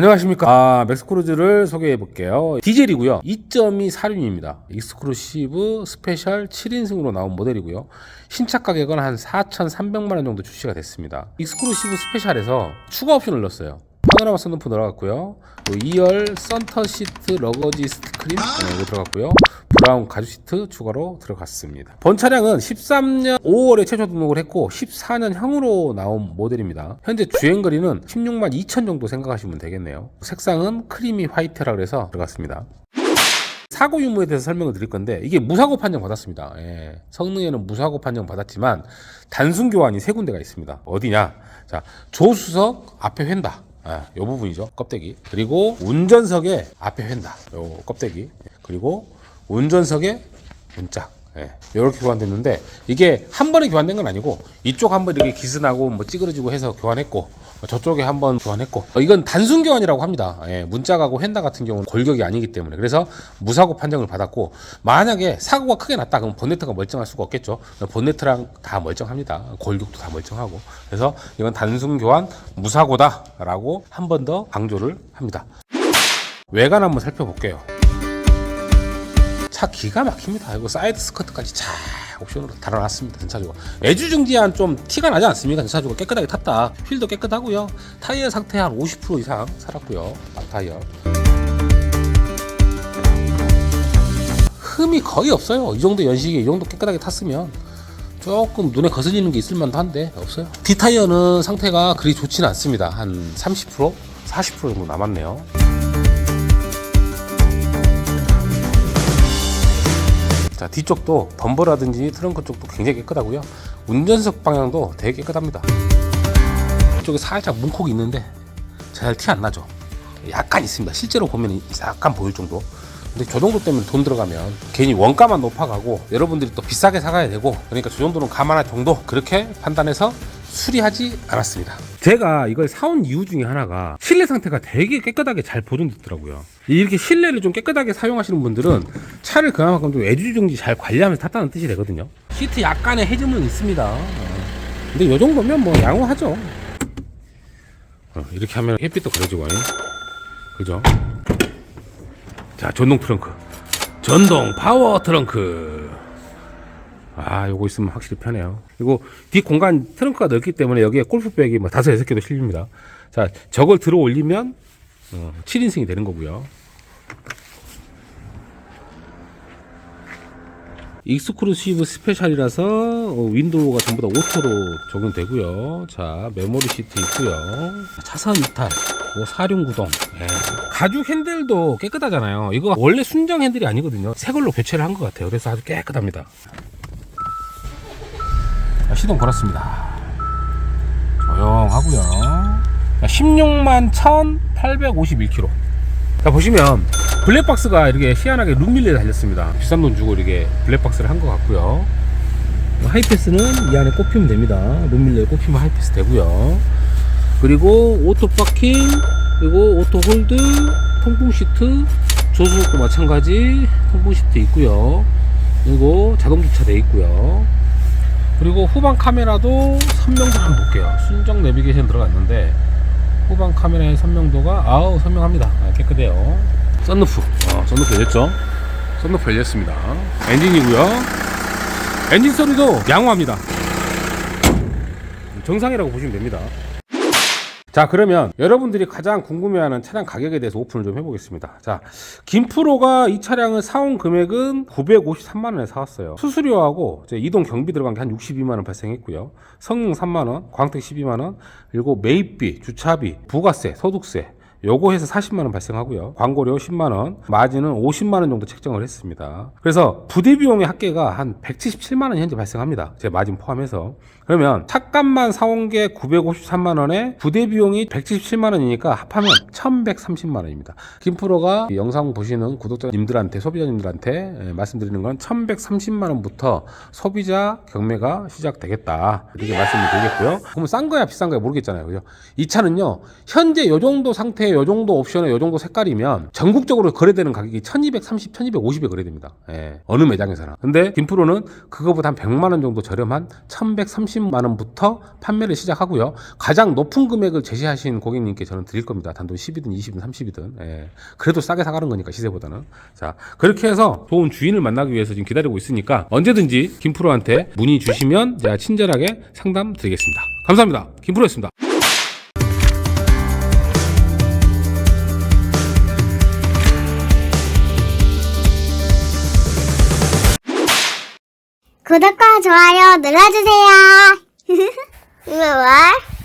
안녕하십니까. 아, 맥스크루즈를 소개해 볼게요. 디젤이고요. 2.2 사륜입니다. 익스크루시브 스페셜 7인승으로 나온 모델이고요. 신차 가격은 한 4,300만 원 정도 출시가 됐습니다. 익스크루시브 스페셜에서 추가 옵션을 넣었어요. 파노라마 선루프 들어갔고요. 또 2열 선터 시트 러거지 스크린 네, 이거 들어갔고요. 브라운 가죽 시트 추가로 들어갔습니다. 본 차량은 13년 5월에 최초 등록을 했고 14년형으로 나온 모델입니다. 현재 주행 거리는 16만 2천 정도 생각하시면 되겠네요. 색상은 크리미 화이트라 그래서 들어갔습니다. 사고 유무에 대해서 설명을 드릴 건데 이게 무사고 판정 받았습니다. 예, 성능에는 무사고 판정 받았지만 단순 교환이 세 군데가 있습니다. 어디냐? 자, 조수석 앞에 휀다. 아, 요 부분이죠. 껍데기. 그리고 운전석에 앞에 휀다. 요 껍데기. 그리고 운전석에 문짝. 예, 이렇게 교환됐는데 이게 한 번에 교환된 건 아니고 이쪽 한 번 이렇게 기스나고 뭐 찌그러지고 해서 교환했고 어, 저쪽에 한 번 교환했고 어, 이건 단순 교환이라고 합니다. 예, 문짝하고 휀다 같은 경우는 골격이 아니기 때문에 그래서 무사고 판정을 받았고 만약에 사고가 크게 났다 그러면 본네트가 멀쩡할 수가 없겠죠. 본네트랑 다 멀쩡합니다. 골격도 다 멀쩡하고 그래서 이건 단순 교환 무사고다라고 한 번 더 강조를 합니다. 외관 한번 살펴볼게요. 차 기가 막힙니다. 이거 사이드 스커트까지 잘 옵션으로 달아놨습니다. 전차주가 애주중지한 좀 티가 나지 않습니까? 전차주가 깨끗하게 탔다. 휠도 깨끗하고요. 타이어 상태 한 50% 이상 살았고요. 막타이어. 흠이 거의 없어요. 이 정도 연식에 이 정도 깨끗하게 탔으면 조금 눈에 거슬리는 게 있을 만도 한데 없어요. 뒷타이어는 상태가 그리 좋지는 않습니다. 한 30%, 40% 정도 남았네요. 뒤쪽도 범버라든지 트렁크 쪽도 굉장히 깨끗하고요. 운전석 방향도 되게 깨끗합니다. 이쪽에 살짝 문콕이 있는데 잘 티 안 나죠? 약간 있습니다. 실제로 보면 약간 보일 정도. 근데 저 정도 때문에 돈 들어가면 괜히 원가만 높아가고 여러분들이 또 비싸게 사가야 되고 그러니까 저 정도는 감안할 정도 그렇게 판단해서 수리하지 않았습니다. 제가 이걸 사온 이유 중에 하나가 실내 상태가 되게 깨끗하게 잘 보존됐더라고요. 이렇게 실내를 좀 깨끗하게 사용하시는 분들은 차를 그만큼 좀 애주정지 잘 관리하면서 탔다는 뜻이 되거든요. 시트 약간의 해점은 있습니다. 어. 근데 이 정도면 뭐 양호하죠. 어, 이렇게 하면 햇빛도 가려지고? 그죠? 자, 전동 트렁크. 전동 파워 트렁크. 아, 요거 있으면 확실히 편해요. 그리고 뒷 공간 트렁크가 넓기 때문에 여기에 골프백이 뭐 다섯 여섯 개도 실립니다. 자, 저걸 들어 올리면 어, 7인승이 되는 거고요. 익스크루시브 스페셜이라서 어, 윈도우가 전부 다 오토로 적용되고요. 자, 메모리 시트 있고요. 차선 이탈, 뭐 사륜 구동. 예. 가죽 핸들도 깨끗하잖아요. 이거 원래 순정 핸들이 아니거든요. 새 걸로 교체를 한 것 같아요. 그래서 아주 깨끗합니다. 자, 시동 걸었습니다. 조용하고요. 16만 1,851km. 자 보시면 블랙박스가 이렇게 희한하게 룸밀레에 달렸습니다. 비싼 돈 주고 이렇게 블랙박스를 한 것 같고요. 하이패스는 이 안에 꼽히면 됩니다. 룸밀레에 꼽히면 하이패스 되고요. 그리고 오토 파킹, 그리고 오토 홀드, 통풍 시트, 조수석도 마찬가지 통풍 시트 있고요. 그리고 자동 주차 돼 있고요. 그리고 후방 카메라도 선명도 볼게요. 순정 내비게이션 들어갔는데 후방 카메라의 선명도가 아우 선명합니다. 아, 깨끗해요. 썬루프, 어, 썬루프 열렸죠? 썬루프 열렸습니다. 엔진이고요. 엔진 소리도 양호합니다. 정상이라고 보시면 됩니다. 자 그러면 여러분들이 가장 궁금해하는 차량 가격에 대해서 오픈을 좀 해보겠습니다 자 김프로가 이 차량을 사온 금액은 953만원에 사왔어요 수수료하고 이동 경비 들어간 게 한 62만원 발생했고요 성능 3만원 광택 12만원 그리고 매입비 주차비 부가세 소득세 요거 해서 40만원 발생하고요. 광고료 10만원, 마진은 50만원 정도 책정을 했습니다. 그래서 부대 비용의 합계가 한 177만원 현재 발생합니다. 제 마진 포함해서. 그러면 차값만 사온 게 953만 원에 부대 비용이 177만 원이니까 합하면 1130만 원입니다. 김프로가 이 영상 보시는 구독자님들한테, 소비자님들한테 예, 말씀드리는 건 1130만 원부터 소비자 경매가 시작되겠다. 이렇게 말씀을 드리겠고요. 그러면 싼 거야, 비싼 거야 모르겠잖아요. 그죠? 이 차는요, 현재 요 정도 상태에 요 정도 옵션에 요 정도 색깔이면 전국적으로 거래되는 가격이 1230, 1250에 거래됩니다. 예, 어느 매장에서나. 근데 김프로는 그거보다 한 100만 원 정도 저렴한 1130만 원부터 판매를 시작하고요. 가장 높은 금액을 제시하신 고객님께 저는 드릴 겁니다. 단돈 10이든 20이든 30이든. 예. 그래도 싸게 사가는 거니까 시세보다는. 자, 그렇게 해서 좋은 주인을 만나기 위해서 지금 기다리고 있으니까 언제든지 김프로한테 문의 주시면 제가 친절하게 상담 드리겠습니다. 감사합니다. 김프로였습니다. 구독과 좋아요 눌러주세요. 왜?